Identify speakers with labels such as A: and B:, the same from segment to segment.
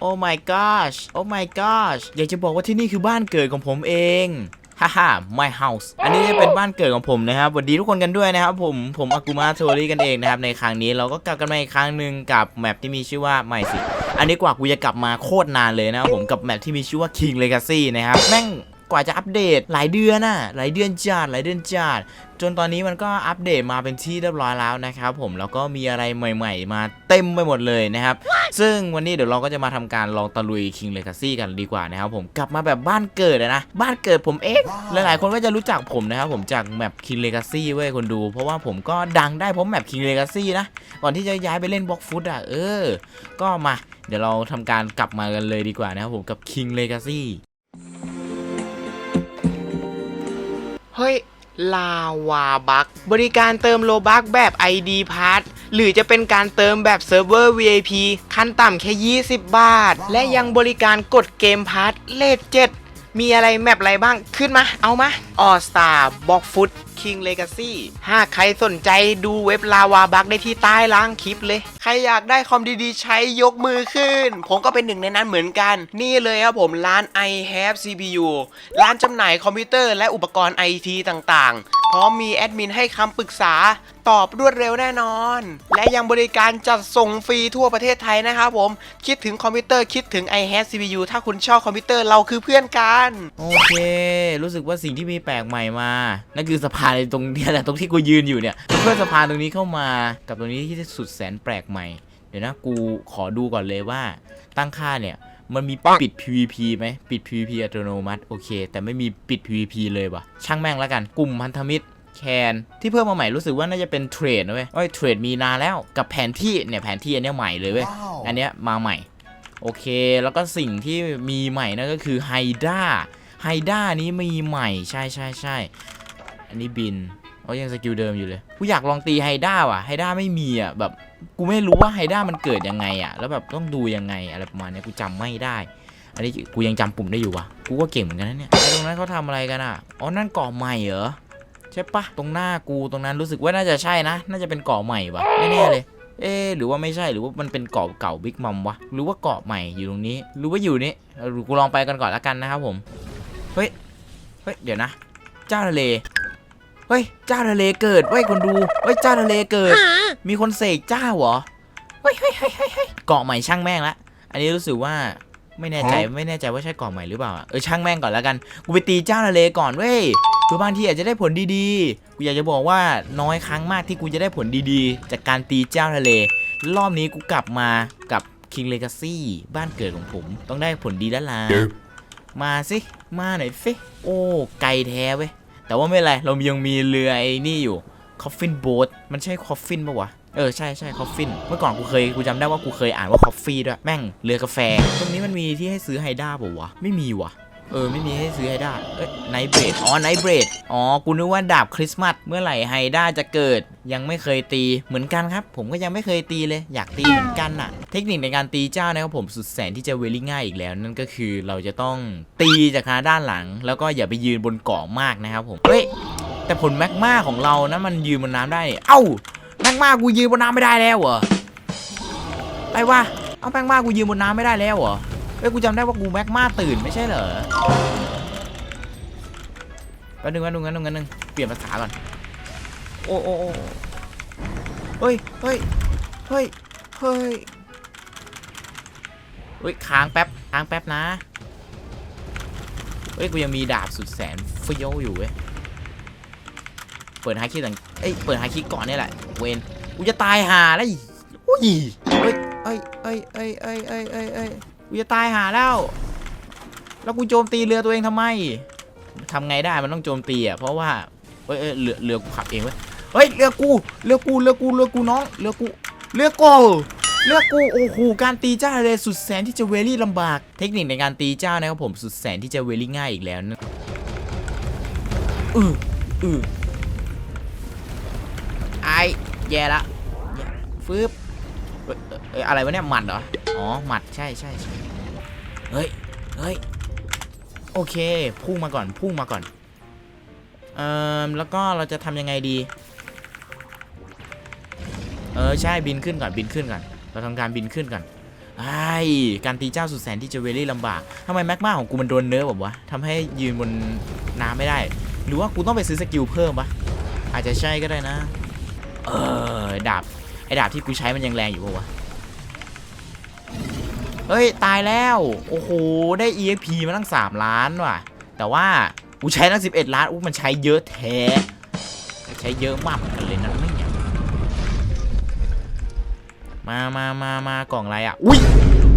A: โอ้ my gosh โอ้ my gosh อยากจะบอกว่าที่นี่คือบ้านเกิดของผมเองฮ่าฮ่า my house อันนี้จะเป็นบ้านเกิดของผมนะครับสวัสดีทุกคนกันด้วยนะครับผม ผมอากูมาโทรี่กันเองนะครับ ในครั้งนี้เราก็กลับกันมาอีกครั้งหนึ่งกับแมปที่มีชื่อว่าไม่สิ อันนี้กว่ากูจะกลับมาโคตรนานเลยนะครับผมกับแมปที่มีชื่อว่า King Legacy นะครับ แม่ง กว่าจะอัปเดตหลายเดือนน่ะหลายเดือนจัดหลายเดือนจัดจนตอนนี้มันก็อัปเดตมาเป็นที่เรียบร้อยแล้วนะครับผมแล้วก็มีอะไรใหม่ ๆ มาเต็มไปหมดเลยนะครับซึ่งวันนี้เดี๋ยวเราก็จะมาทำการลองตะลุย King Legacy กันดีกว่านะครับผมกลับมาแบบบ้านเกิดอะนะบ้านเกิดผมเองหลายๆคนก็จะรู้จักผมนะครับผมจากแมป King Legacy เว้ยคนดู เพราะว่าผมก็ดังได้เพราะแมป King Legacy นะก่อนที่จะย้ายไปเล่นบล็อกฟุตอะเออ ก็มาเดี๋ยวเราทำการกลับมากันเลยดีกว่านะครับผมกับ King Legacy
B: เฮ้ย ลาวาบักบริการเติมโลบักแบบ ID p a s s หรือจะเป็นการเติมแบบเซิร์ฟเวอร์ VIP ขั้นต่ำแค่ 20 บาท และยังบริการกดเกมพาร์ทเลท7มีอะไรแมปอะไรบ้างขึ้นมา เอามา All Star b o x Foot King Legacy หากใครสนใจดูเว็บลาวาบักได้ที่ใต้ล่างคลิปเลย ใครอยากได้คอมดีๆ ใช้ยกมือขึ้น ผมก็เป็นหนึ่งในนั้นเหมือนกัน นี่เลยครับผมร้าน i have CPU ร้านจำหน่ายคอมพิวเตอร์และอุปกรณ์ IT ต่างๆ พร้อมมีแอดมินให้คำปรึกษาตอบรวดเร็วแน่นอน และยังบริการจัดส่งฟรีทั่วประเทศไทยนะครับผม คิดถึงคอมพิวเตอร์คิดถึง i have CPU ถ้าคุณชอบคอมพิวเตอร์เราคือเพื่อนกัน
A: โอเค รู้สึกว่าสิ่งที่มีแปลกใหม่มา นั่นคือสะพานตรงเนี้ยแหละตรงที่กูยืนอยู่เนี่ยเพื่อสะพานตรงนี้เข้ามากับตรงนี้ที่สุดแสนแปลกใหม่ เดี๋ยวนะกูขอดูก่อนเลยว่าตั้งค่าเนี่ยมันมีปิด PVP ไหมปิด PVP อัตโนมัติโอเค แต่ไม่มีปิด PVP เลยว่ะช่างแม่งแล้วกันกลุ่มพันธมิตรแคนที่เพิ่มมาใหม่รู้สึกว่าน่าจะเป็นเทรดนะเว้ยโอ้ยเทรดมีนานแล้วกับแผนที่เนี่ยแผนที่อันเนี้ยใหม่เลยเว้ยอันเนี้ยมาใหม่โอเค แล้วก็สิ่งที่มีใหม่นั่นก็คือไฮด้าไฮด้านี้มีใหม่ใช่ใช่ใช่ อันนี้บินโอ้ยังสกิลเดิมอยู่เลย กูอยากลองตีไฮด้าว่ะ ไฮด้าไม่มีอะ แบบ กูไม่รู้ว่าไฮด้ามันเกิดยังไงอะ แล้วแบบต้องดูยังไงอะไรประมาณนี้กูจำไม่ได้ อันนี้กูยังจำปุ่มได้อยู่วะกูก็เก่งเหมือนกันนะเนี่ยไอ้ตรงนั้นเขาทำอะไรกันอะ อ๋อ นั่นเกาะใหม่เหรอ ใช่ปะตรงหน้ากูตรงนั้นรู้สึกว่าน่าจะใช่นะ น่าจะเป็นเกาะใหม่วะไม่แน่เลย เอ๊หรือว่าไม่ใช่ หรือว่ามันเป็นเกาะเก่าบิ๊กมัมวะ หรือว่าเกาะใหม่อยู่ตรงนี้ หรือว่าอยู่นี่เออกูลองไปกันก่อนละกันนะครับผม เฮ้ย เฮ้ย เดี๋ยวนะ เจ้าทะเล เฮ้ยเจ้าทะเลเกิดเฮ้ยคนดูเฮ้ยเจ้าทะเลเกิด มีคนเสกเจ้าเหรอเฮ้ยเฮ้ยเฮ้ยเฮ้ยเฮ้ยเกาะใหม่ช่างแม่งละอันนี้รู้สึกว่าไม่แน่ใจไม่แน่ใจว่าใช่เกาะใหม่หรือเปล่าอะเออช่างแม่งก่อนแล้วกันกูไปตีเจ้าทะเลก่อนเว้ยคือบางทีอาจจะได้ผลดีๆ กูอยากจะบอกว่าน้อยครั้งมากที่กูจะได้ผลดีๆ จากการตีเจ้าทะเล รอบนี้กูกลับมากับ King Legacy บ้านเกิดของผม ต้องได้ผลดีแล้วล่ะมาสิ มาหน่อยสิ โอ้ ไกลแท้เว้ย แต่ว่าไม่เป็นไร เรายังมีเรือไอ้นี่อยู่ Coffin Boat มันใช่ Coffin ปะวะ เออ ใช่ใช่ Coffin เมื่อก่อนกูเคย กูจำได้ว่ากูเคยอ่านว่า Coffee ด้วย แม่ง เรือกาแฟ ตรงนี้มันมีที่ให้ซื้อไฮด้าปะวะ ไม่มีวะ เออ ไม่มีให้ซื้อไฮด้าเอ้ยไนเบรดอ๋อไนเบรดอ๋อ กูนึกว่าดาบคริสต์มาสเมื่อไหร่ไฮด้าจะเกิด ยังไม่เคยตีเหมือนกันครับ ผมก็ยังไม่เคยตีเลย อยากตีเหมือนกันน่ะ เทคนิคในการตีเจ้านะครับผมสุดแสนที่จะเวลี่ง่ายอีกแล้ว นั่นก็คือเราจะต้องตีจากทางด้านหลัง แล้วก็อย่าไปยืนบนเกาะมากนะครับผมเฮ้ยแต่ผลแมกมาของเรานะมันยืนบนน้ำได้ เอ้าแมกมากูยืนบนน้ำไม่ได้แล้วเหรออะไรวะเอาแมกมากูยืนบนน้ำไม่ได้แล้วเหรอ อ้ยกูจำได้ว่ากูแม็กมาตื่นไม่ใช่เหรอแป๊บนึงแป๊บนึงแป๊บนึงแป๊บนึงเปลี่ยนภาษาก่อน โอ้โอ้โอ้เฮ้ยเฮ้ยเฮ้ยเฮ้ยเฮ้ยค้างแป๊บค้างแป๊บนะเฮ้ยกูยังมีดาบสุดแสนเฟี้ยวอยู่เว้ยเปิดไฮคิต่างเอ้ยเปิดไฮคิก่อนนี่แหละเวนกูจะตายห่าแล้วอุ้ยเฮ้ยเอ้ยเอ้ยเอ้ยเอ้ยเอ้ยเอ้ยเอ้ย กูจะตายหาแล้ว แล้วกูโจมตีเรือตัวเองทำไมทำไงได้มันต้องโจมตีอะเพราะว่าเอ้ยเรือเรือกูขับเองเว้ยเฮ้ยเรือกูเรือกูเรือกูเรือกูน้องเรือกูเรือกูเรือกูโอ้โหการตีเจ้าเลยสุดแสนที่จะเวลี่ลำบาก เทคนิคในการตีเจ้านะครับผมสุดแสนที่จะเวลี่ง่ายอีกแล้วนะอืออือไอแย่ละแย่ฟืบเอ้ยเอ้ย เอ้ยอะไรวะเนี่ยหมัดเหรอ อ๋อหมัดใช่ใช่ใช่เฮ้ยเฮ้ยโอเคพุ่งมาก่อนพุ่งมาก่อนเอ่อแล้วก็เราจะทำยังไงดี เออใช่บินขึ้นก่อนบินขึ้นก่อน เราทำการบินขึ้นก่อนไอ้การตีเจ้าสุดแสนที่จะเวลี่ลำบากทำไมแม็กมาของกูมันโดนเนิร์ฟแบบวะทำให้ยืนบนน้ำไม่ได้ หรือว่ากูต้องไปซื้อสกิลเพิ่มปะอาจจะใช่ก็ได้นะ เออดาบไอ้ดาบที่กูใช้มันยังแรงอยู่ปะวะ เฮ้ย ตายแล้ว โอ้โห ได้ EXP มาตั้ง 3 ล้านว่ะ แต่ว่ากูใช้ตั้ง 11 ล้านอู้มันใช้เยอะแท้ ใช้เยอะมากเหมือนกันเลยนะไม่เนี่ยมามามามากล่องอะไรอะ อุ้ย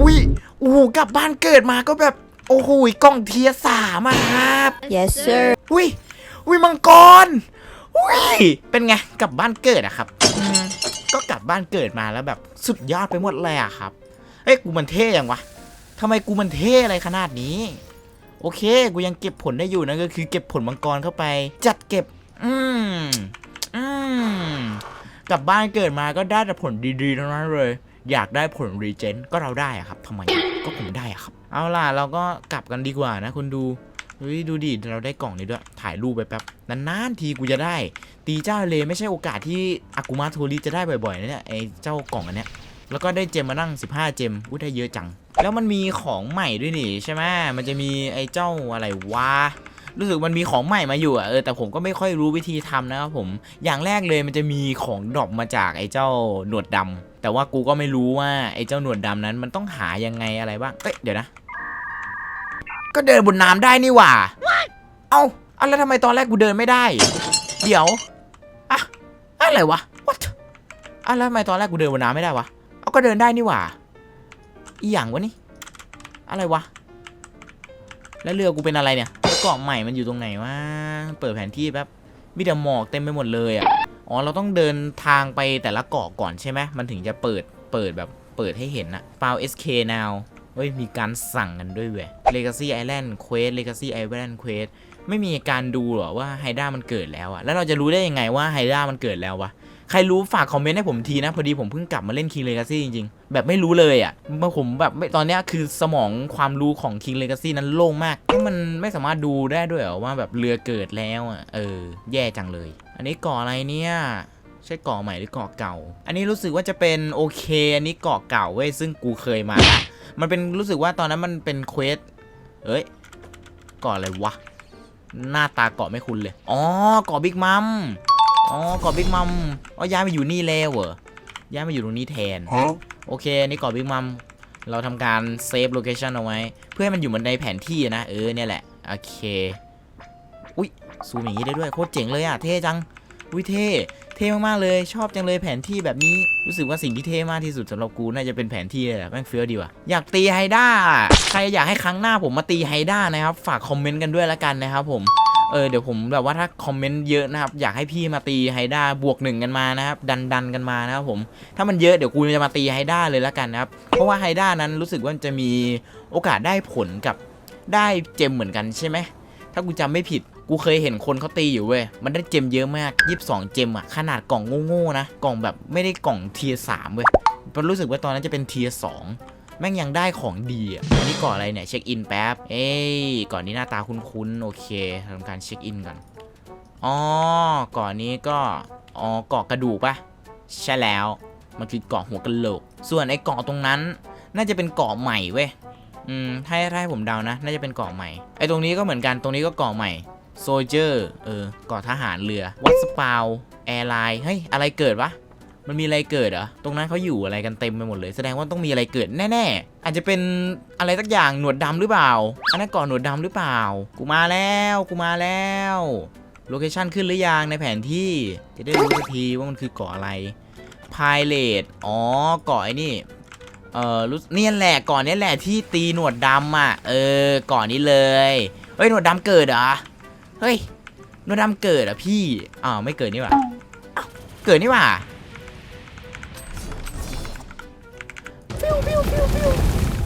A: อุ้ยโอ้โหกลับบ้านเกิดมาก็แบบ โอ้โหกล่องเทียร์สามอะครับ
C: Yes, sir.
A: อุ้ยอุ้ยมังกร อุ้ย เป็นไง กลับบ้านเกิดอะครับอืมก็กลับบ้านเกิดมาแล้วแบบสุดยอดไปหมดเลยอะครับ เอ้ยกูมันเท่ยังวะทำไมกูมันเท่อะไรขนาดนี้ โอเค กูยังเก็บผลได้อยู่นะก็คือเก็บผลมังกรเข้าไป จัดเก็บ อืมอืมกลับบ้านเกิดมาก็ได้แต่ผลดีๆทั้งนั้นเลย อยากได้ผลรีเจนก็เราได้อะครับทำไมก็ผมได้อะครับ เอาล่ะเราก็กลับกันดีกว่านะคุณดูเฮ้ยดูดิเราได้กล่องนี้ด้วย ถ่ายรูปไปแป๊บนานๆทีกูจะได้ ตีเจ้าเลไม่ใช่โอกาสที่อากุมาโทริจะได้บ่อยๆนะเนี่ยไอ้เจ้ากล่องอันเนี้ย แล้วก็ได้เจมมานั่ง 15 เจมอุ้ยได้เยอะจัง แล้วมันมีของใหม่ด้วยนี่ใช่ไหมมันจะมีไอ้เจ้าอะไรวะรู้สึกมันมีของใหม่มาอยู่อะเออแต่ผมก็ไม่ค่อยรู้วิธีทำนะครับผมอย่างแรกเลยมันจะมีของดรอปมาจากไอ้เจ้าหนวดดำแต่ว่ากูก็ไม่รู้ว่าไอ้เจ้าหนวดดำนั้นมันต้องหายังไงอะไรบ้างเอ้ยเดี๋ยวนะ ก็เดินบนน้ำได้นี่หว่า เอ้าเอาแล้วทำไมตอนแรกกูเดินไม่ได้ เดี๋ยวอะอะไรวะ what อะแล้วทำไมตอนแรกกูเดินบนน้ำไม่ได้วะ เอาก็เดินได้นี่หว่า อีหยังวะนี่ อะไรวะ แล้วเรือกูเป็นอะไรเนี่ยแล้วเกาะใหม่มันอยู่ตรงไหนวะ เปิดแผนที่แป๊บ มีแต่หมอกเต็มไปหมดเลยอะ อ๋อ เราต้องเดินทางไปแต่ละเกาะก่อนใช่ไหม มันถึงจะเปิด เปิดแบบ เปิดให้เห็นอะฟาว SK now เฮ้ย มีการสั่งกันด้วยเว้ย Legacy Island Quest Legacy Island Quest ไม่มีการดูหรอว่าไฮด้ามันเกิดแล้วอะแล้วเราจะรู้ได้ยังไงว่าไฮด้ามันเกิดแล้ววะ ใครรู้ฝากคอมเมนต์ให้ผมทีนะ พอดีผมเพิ่งกลับมาเล่น King Legacy จริงๆ แบบไม่รู้เลยอะ่ะเมื่อผมแบบไม่ตอนเนี้ยคือสมองความรู้ของ King Legacy นั้นโล่งมากเพราะมันไม่สามารถดูได้ด้วยเหรอว่าแบบเรือเกิดแล้วอะ่ะเออ แย่จังเลย อันนี้เกาะอะไรเนี่ยใช่เกาะใหม่หรือเกาะเก่า อันนี้รู้สึกว่าจะเป็นโอเค อันนี้เกาะเก่าเว้ย ซึ่งกูเคยมา มันเป็นรู้สึกว่าตอนนั้นมันเป็นเควส เอ้ย เกาะอะไรวะ หน้าตาเกาะไม่คุ้นเลย อ๋อ เกาะบิ๊กมัม อ๋อเกาะบิ๊กมัมอ๋อย้ายมาอยู่นี่แล้วเหรอย้ายมาอยู่ตรงนี้แทนโอเคนี่เกาะบิ๊กมัมเราทำการเซฟโลเคชันเอาไว้ เพื่อให้มันอยู่เหมือนในแผนที่นะเออเนี่ยแหละโอเคอุ้ยซูมอย่างนี้ได้ด้วยโคตรเจ๋งเลยอะเท่จังอุ้ยเท่เท่มากๆเลยชอบจังเลยแผนที่แบบนี้รู้สึกว่าสิ่งที่เท่มากที่สุดสำหรับกูน่าจะเป็นแผนที่เลยแหละแม่งเฟี้ยวดีว่ะอยากตีไฮด้าใครอยากให้ครั้งหน้าผมมาตีไฮด้านะครับ ฝากคอมเมนต์กันด้วยละกันนะครับผม เออเดี๋ยวผมแบบว่าถ้าคอมเมนต์เยอะนะครับอยากให้พี่มาตีไฮด้าบวกหนึ่งกันมานะครับดันดันกันมานะครับผมถ้ามันเยอะเดี๋ยวกูจะมาตีไฮด้าเลยละกันนะครับเพราะว่าไฮด้านั้นรู้สึกว่าจะมีโอกาสได้ผลกับได้เจมเหมือนกันใช่ไหมถ้ากูจำไม่ผิดกูเคยเห็นคนเขาตีอยู่เว้ย มันได้เจมเยอะมาก 22 เจมอะขนาดกล่องโง่ๆนะ กล่องแบบไม่ได้กล่องเทียสามเว้ยมันรู้สึกว่าตอนนั้นจะเป็นเทียสอง แม่งยังได้ของดีอะอันนี้ก่อนอะไรเนี่ย เช็คอินแป๊บ เอ้ยก่อนนี้หน้าตาคุ้นๆ โอเคทำการเช็คอินก่อนอ๋อก่อนนี้ก็ อ๋อเกาะกระดูกปะใช่แล้ว มันคือเกาะหัวกะโหลก ส่วนไอ้เกาะตรงนั้น น่าจะเป็นเกาะใหม่เว้ย อืมถ้าถ้าให้ผมเดานะ น่าจะเป็นเกาะใหม่ ไอ้ตรงนี้ก็เหมือนกัน ตรงนี้ก็เกาะใหม่ โซเจอร์ เออ เกาะทหารเรือ วัดสปาวแอร์ไลน์ เฮ้ย อะไรเกิดวะ มันมีอะไรเกิดเหรอ ตรงนั้นเขาอยู่อะไรกันเต็มไปหมดเลย แสดงว่าต้องมีอะไรเกิดแน่ๆ อาจจะเป็นอะไรสักอย่างหนวดดำหรือเปล่า อันนั้นเกาะหนวดดำหรือเปล่า กูมาแล้ว กูมาแล้ว โลเคชั่นขึ้นหรือยังในแผนที่ จะได้รู้สักทีว่ามันคือเกาะอะไรพายเลดอ๋อ เกาะไอ้นี่ เออรู้เนี่ยแหละเก่อนนี้แหละที่ตีหนวดดำอะ เออ ก่อนนี้เลย เฮ้ย หนวดดำเกิดเหรอ เฮ้ย หนวดดำเกิดเหรอะพี่ อ้าว ไม่เกิดนี่หว่า เกิดนี่หว่า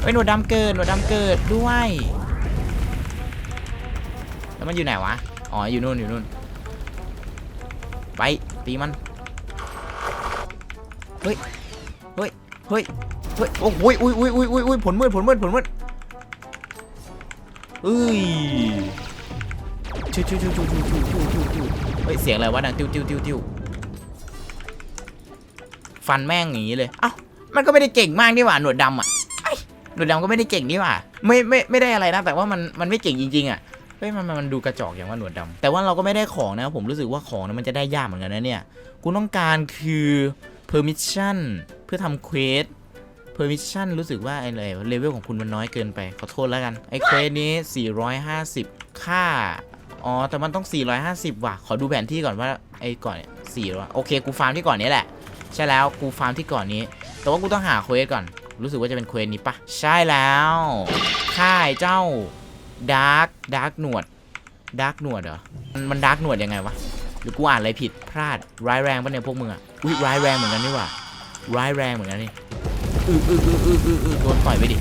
A: เฮ้ยหนวดดำเกิดหนวดดำเกิดด้วย แล้วมันอยู่ไหนวะ อ๋อ อยู่นู่น อยู่นู่น ไป ตีมัน เฮ้ย เฮ้ย เฮ้ย เฮ้ย โอ้โหยอุ้ยอุ้ยอุ้ยอุ้ยอุ้ยผลมืด ผลมืด ผลมืดเอ้ยชิวชิวชิวชิวชิวชิวชิวชิวชิวเฮ้ย เสียงอะไรวะดังติ้วติ้วติ้วติ้วฟันแม่งอย่างนี้เลย เอ้า มันก็ไม่ได้เก่งมากนี่หว่า หนวดดำอะ ดดำก็ไม่ได้เก่งนี่หว่าไม่ไม่ไม่ได้อะไรนะ แต่ว่ามันมันไม่เก่งจริงๆอะเฮ้ยมันมันดูกระจอกอย่างว่าหนวดดำแต่ว่าเราก็ไม่ได้ของนะผมรู้สึกว่าของนะมันจะได้ยากเหมือนกันนะเนี่ยกูต้องการคือ permission เพื่อทำเควส permission รู้สึกว่าไอ้เลยเลเวลของคุณมันน้อยเกินไป ขอโทษแล้วกัน ไอ้เควสนี้ 450 ค่า อ๋อ แต่มันต้อง 450 ว่ะ ขอดูแผนที่ก่อนว่าไอ้ก่อนเนี่ย400โอเค กูฟาร์มที่ก่อนนี้แหละ ใช่แล้ว กูฟาร์มที่ก่อนนี้ แต่ว่ากูต้องหาเควสก่อน รู้สึกว่าจะเป็นเควสนี้ปะใช่แล้วค่ายเจ้าดาร์กดาร์กหนวดดาร์กหนวดเหรอ มันดาร์กหนวดยังไงวะ หรือกูอ่านอะไรผิดพลาดร้ายแรงปะเนี่ยพวกมึงอะอุ้ยร้ายแรงเหมือนกันนี่หว่าร้ายแรงเหมือนกันนี่อืออืออืออืออืออือโดนต่อยไปดิ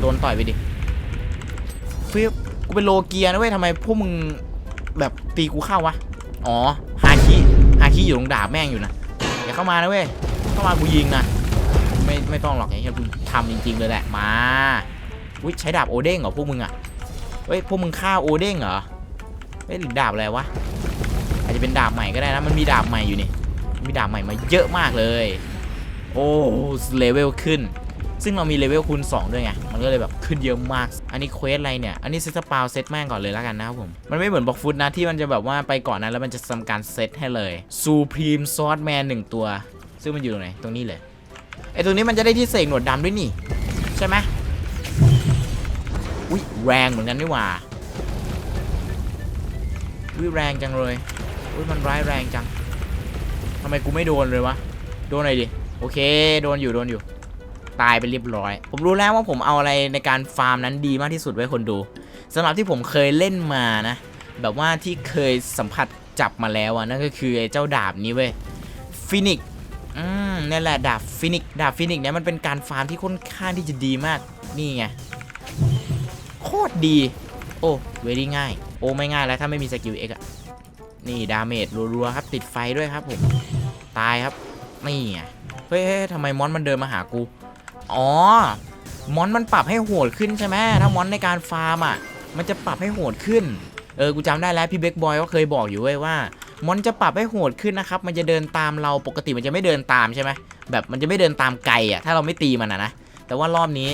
A: โดนต่อยไปดิฟิบกูเป็นโลเกียนะเว้ยทำไมพวกมึงแบบตีกูเข้าวะอ๋อฮาคิฮาคิอยู่ตรงดาบแม่งอยู่นะอย่าเข้ามานะเว้ยเข้ามากูยิงนะ ไม่ไม่ต้องหรอกไอ้เหี้ยกูทำจริงๆเลยแหละมาอุ้ยใช้ดาบโอเด้งเหรอพวกมึงอะเฮ้ยพวกมึงฆ่าโอเด้งเหรอเฮ้ยหรือดาบอะไรวะอาจจะเป็นดาบใหม่ก็ได้นะมันมีดาบใหม่อยู่นี่มีดาบใหม่มาเยอะมากเลย โอ้เลเวลขึ้น ซึ่งเรามีเลเวลคูณ2ด้วยไงมันก็เลยแบบขึ้นเยอะมาก อันนี้เควสอะไรเนี่ยอันนี้เซตสปาวเซตแม่งก่อนเลยแล้วกันนะครับผมมันไม่เหมือนบอกฟุตนะที่มันจะแบบว่าไปก่อนนั้นแล้วมันจะทำการเซตให้เลยซูพรีมซอสแมนหนึ่งตัว ซึ่งมันอยู่ตรงไหนตรงนี้เลย ไอตัวนี้มันจะได้ที่เสกหนวดดำด้วยนี่ ใช่ไหมอุ้ยแรงเหมือนกันนี่หว่าอุ้ยแรงจังเลยอุ้ยมันร้ายแรงจังทำไมกูไม่โดนเลยวะ โดนหน่อยดิ โอเค โดนอยู่ โดนอยู่ ตายไปเรียบร้อย ผมรู้แล้วว่าผมเอาอะไรในการฟาร์มนั้นดีมากที่สุดไว้คนดูสำหรับที่ผมเคยเล่นมานะ แบบว่าที่เคยสัมผัสจับมาแล้วอะนั่นก็คือไอ้เจ้าดาบนี้เว้ยฟินิก นี่นแหละดาบฟินิกดาบฟินิกเนี่ยมันเป็นการฟาร์มที่ค่อนข้างที่จะดีมาก นี่ไง โคตรดี โอ้เวรี่ง่าย โอ้ไม่ง่ายแล้วถ้าไม่มีสกิลเอ็กอะนี่ดาเมจรัวๆครับ ติดไฟด้วยครับผม ตายครับ นี่ไง เฮ้ยทำไมมอนมันเดินมาหากู อ๋อ มอนมันปรับให้โหดขึ้นใช่ไหมถ้ามอนในการฟาร์มอะ มันจะปรับให้โหดขึ้น เออ กูจำได้แล้วพี่เบคบอยก็เคยบอกอยู่เว้ยว่า มอนจะปรับให้โหดขึ้นนะครับ มันจะเดินตามเราปกติมันจะไม่เดินตามใช่ไหมแบบมันจะไม่เดินตามไกลอะถ้าเราไม่ตีมันอะนะแต่ว่ารอบนี้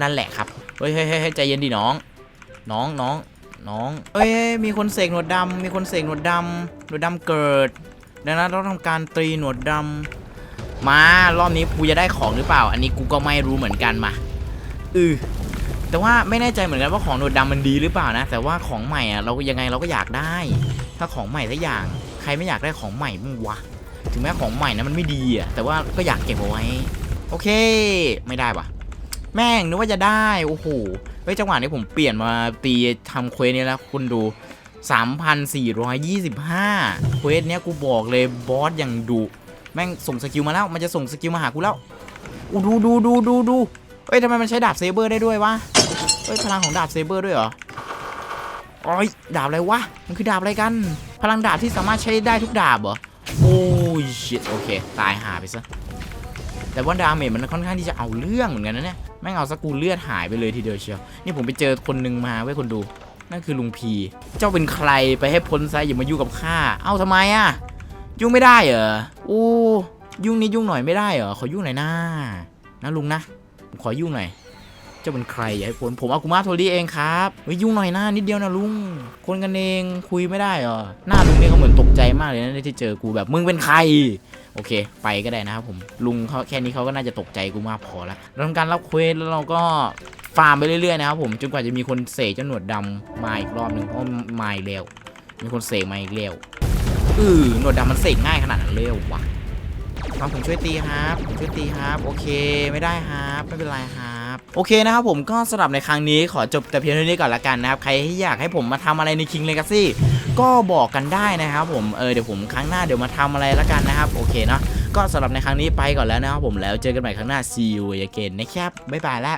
A: นั่นแหละครับเฮ้ยเฮ้ยเฮ้ยใจเย็นดิน้อง น้องน้องน้องเอ้ยมีคนเสกหนวดดำมีคนเสกหนวดดำหนวดดำเกิดดังนั้นเราต้องทำการตีหนวดดำมารอบนี้กูจะได้ของหรือเปล่า อันนี้กูก็ไม่รู้เหมือนกันมาอือแต่ว่าไม่แน่ใจเหมือนกันว่าของหนวดดำมันดีหรือเปล่านะ แต่ว่าของใหม่อะเรายังไงเราก็อยากได้ ถ้าของใหม่สักอย่าง ใครไม่อยากได้ของใหม่บ้างวะ ถึงแม้ของใหม่นะมันไม่ดีอะแต่ว่าก็อยากเก็บเอาไว้ โอเค ไม่ได้ปะแม่งนึกว่าจะได้ โอ้โหเฮ้ยจังหวะนี้ผมเปลี่ยนมาตีทำเควสนี้แล้วคุณดู 3,425 เควสเนี้ยกูบอกเลยบอสอย่างดุแม่งส่งสกิลมาแล้วมันจะส่งสกิลมาหากูแล้วอูดูดูดูดูดูเฮ้ยทำไมมันใช้ดาบเซเบอร์ได้ด้วยวะเฮ้ยพลังของดาบเซเบอร์ด้วยเหรอ โอ้ยดาบอะไรวะ มันคือดาบอะไรกัน พลังดาบที่สามารถใช้ได้ทุกดาบเหรอ โอ้ยชิตโอเค ตายหาไปซะ แต่ว่าดาเมจมันค่อนข้างที่จะเอาเรื่องเหมือนกันนะเนี่ยแม่งเอาสกูเลือดหายไปเลยทีเดียวเชียว นี่ผมไปเจอคนหนึ่งมาไว้ยคนดู นั่นคือลุงพี เจ้าเป็นใครไปให้พ้นซะอย่ามายุ่งกับข้า เอ้าทำไมอะยุ่งไม่ได้เหรอโอ้ยุ่งนิดยุ่งหน่อยไม่ได้เหรอ ขอยุ่งหน่อยนะนะลุงนะ ผมขอยุ่งหน่อย จ้าเป็นใครอย่าให้พ้นผมอากุมาโทรีเองครับเฮ้ยยุ่งหน่อยหนะนิดเดียวนะลุง คนกันเองคุยไม่ได้เหรอหน้าลุงเนี่ยเขาเหมือนตกใจมากเลยนะที่เจอกูแบบมึงเป็นใครโอเค ไปก็ได้นะครับผมลุงเขาแค่นี้เขาก็น่าจะตกใจกูมากพอแล้วเราทำการรับเควสแล้วเราก็ฟาร์มไปเรื่อยๆนะครับผมจนกว่าจะมีคนเสกเจ้าหนวดดำมาอีกรอบหนึ่งเพราะมาอีกแล้วมีคนเสกมาอีกแล้วเออหนวดดำมันเสกง่ายขนาดนั้นเลยเหรอวะมาผมช่วยตีครับผมช่วยตีครับ โอเคไม่ได้ครับไม่เป็นไรครับ โอเคนะครับผมก็สำหรับในครั้งนี้ขอจบแต่เพียงเท่านี้ก่อนละกันนะครับ ใครที่อยากให้ผมมาทำอะไรใน King Legacy ก็บอกกันได้นะครับผมเออเดี๋ยวผมครั้งหน้าเดี๋ยวมาทำอะไรละกันนะครับ โอเคเนาะก็สำหรับในครั้งนี้ไปก่อนแล้วนะครับผมแล้วเจอกันใหม่ครั้งหน้า see you again นะครับบ๊ายบายแล้ว